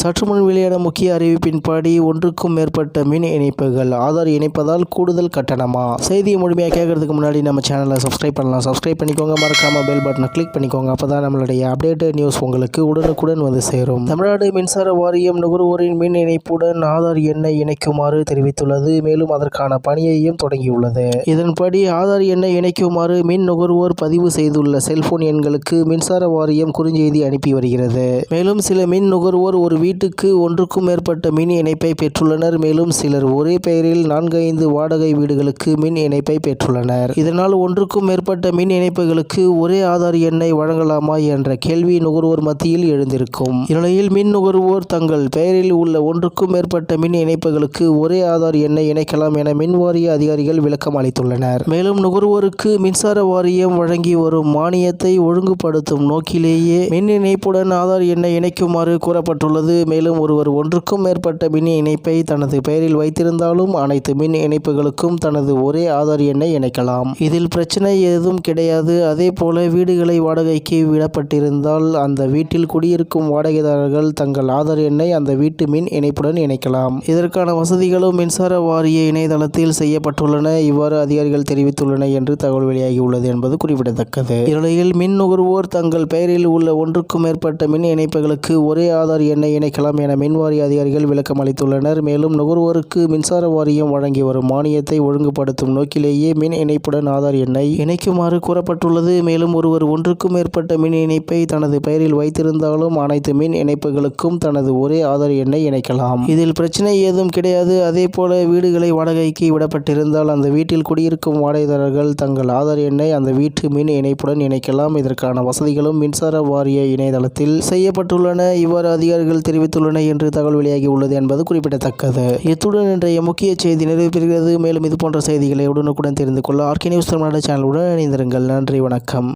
சற்று முன் வெளியான முக்கிய அறிவிப்பின்படி ஒன்றுக்கும் மேற்பட்ட மின் இணைப்புகள் ஆதார் இணைப்பதால் கூடுதல் கட்டணமா? செய்தியை முழுமையாக கேட்கறதுக்கு முன்னாடி நம்ம சேனலை சப்ஸ்கிரைப் பண்ணலாம். சப்ஸ்கிரைப் பண்ணிக்கோங்க. மறக்காம பெல் பட்டனை கிளிக் பண்ணிக்கோங்க. அப்பதான் நம்மளுடைய அப்டேட்டட் நியூஸ் உங்களுக்கு உடனுக்குடன் வந்து சேரும். தமிழ்நாடு மின்சார வாரியம் நுகர்வோரின் மின் இணைப்புடன் ஆதார் எண்ணை இணைக்குமாறு தெரிவித்துள்ளது. மேலும் அதற்கான பணியையும் தொடங்கியுள்ளது. இதன்படி ஆதார் எண்ணை இணைக்குமாறு மின் நுகர்வோர் பதிவு செய்துள்ள செல்போன் எண்களுக்கு மின்சார வாரியம் குறுஞ்செய்தி அனுப்பி வருகிறது. மேலும் சில மின் நுகர்வோர் ஒரு வீட்டுக்கு ஒன்றுக்கும் மேற்பட்ட மின் இணைப்பை பெற்றுள்ளனர். மேலும் சிலர் ஒரே பெயரில் நான்கைந்து வாடகை வீடுகளுக்கு மின் இணைப்பை பெற்றுள்ளனர். இதனால் ஒன்றுக்கும் மேற்பட்ட மின் இணைப்புகளுக்கு ஒரே ஆதார் எண்ணை வழங்கலாமா என்ற கேள்வி நுகர்வோர் மத்தியில் எழுந்திருக்கும். இந்நிலையில் மின் நுகர்வோர் தங்கள் பெயரில் உள்ள ஒன்றுக்கும் மேற்பட்ட மின் இணைப்புகளுக்கு ஒரே ஆதார் எண்ணை இணைக்கலாம் என மின் வாரிய அதிகாரிகள் விளக்கம் அளித்துள்ளனர். மேலும் நுகர்வோருக்கு மின்சார வாரியம் வழங்கி வரும் மானியத்தை ஒழுங்குபடுத்தும் நோக்கிலேயே மின் இணைப்புடன் ஆதார் எண்ணை இணைக்குமாறு கூறப்பட்டுள்ளது. மேலும் ஒருவர் ஒன்றுக்கும் மேற்பட்ட மின் இணைப்பை தனது பெயரில் வைத்திருந்தாலும் அனைத்து மின் இணைப்புகளுக்கும் தனது ஒரே ஆதார் எண்ணை இணைக்கலாம். இதில் பிரச்சனை ஏதும் கிடையாது. அதே போல வீடுகளை வாடகைக்கு விடப்பட்டிருந்தால் அந்த வீட்டில் குடியிருக்கும் வாடகைதாரர்கள் தங்கள் ஆதார் எண்ணை அந்த வீட்டு மின் இணைப்புடன் இணைக்கலாம். இதற்கான வசதிகளும் மின்சார வாரிய இணையதளத்தில் செய்யப்பட்டுள்ளன. இவ்வாறு அதிகாரிகள் தெரிவித்துள்ளன என்று தகவல் வெளியாகியுள்ளது என்பது குறிப்பிடத்தக்கது. இந்நிலையில் மின் நுகர்வோர் தங்கள் பெயரில் உள்ள ஒன்றுக்கும் மேற்பட்ட மின் இணைப்புகளுக்கு ஒரே ஆதார் எண்ணை இணைக்கலாம் என மின் வாரிய அதிகாரிகள் விளக்கம் அளித்துள்ளனர். மேலும் நுகர்வோருக்கு மின்சார வாரியம் வழங்கி வரும் மானியத்தை ஒழுங்குபடுத்தும் நோக்கிலேயே மின் இணைப்புடன் ஆதார் எண்ணை இணைக்குமாறு கூறப்பட்டுள்ளது. மேலும் ஒருவர் ஒன்றுக்கும் மேற்பட்ட மின் இணைப்பை தனது பெயரில் வைத்திருந்தாலும் அனைத்து மின் இணைப்புகளுக்கும் தனது ஒரே ஆதார் எண்ணை இணைக்கலாம். இதில் பிரச்சனை ஏதும் கிடையாது. அதே போல வீடுகளை வாடகைக்கு விடப்பட்டிருந்தால் அந்த வீட்டில் குடியிருக்கும் வாடகைதாரர்கள் தங்கள் ஆதார் எண்ணை அந்த வீட்டு மின் இணைப்புடன் இணைக்கலாம். இதற்கான வசதிகளும் மின்சார வாரிய இணையதளத்தில் செய்யப்பட்டுள்ளன. இவ்வாறு அதிகாரிகள் தெரிவித்துள்ளனர் என்று தகவல் வெளியாகி உள்ளது என்பது குறிப்பிடத்தக்கது. இத்துடன் இன்றைய முக்கிய செய்தி நிறைவு பெறுகிறது மேலும் இது போன்ற செய்திகளை உடனுக்குடன் தெரிந்து கொள்ள ஆர்கே நியூஸ் தமிழ்நாடு சேனலுடன் இணைந்திருங்கள். நன்றி வணக்கம்.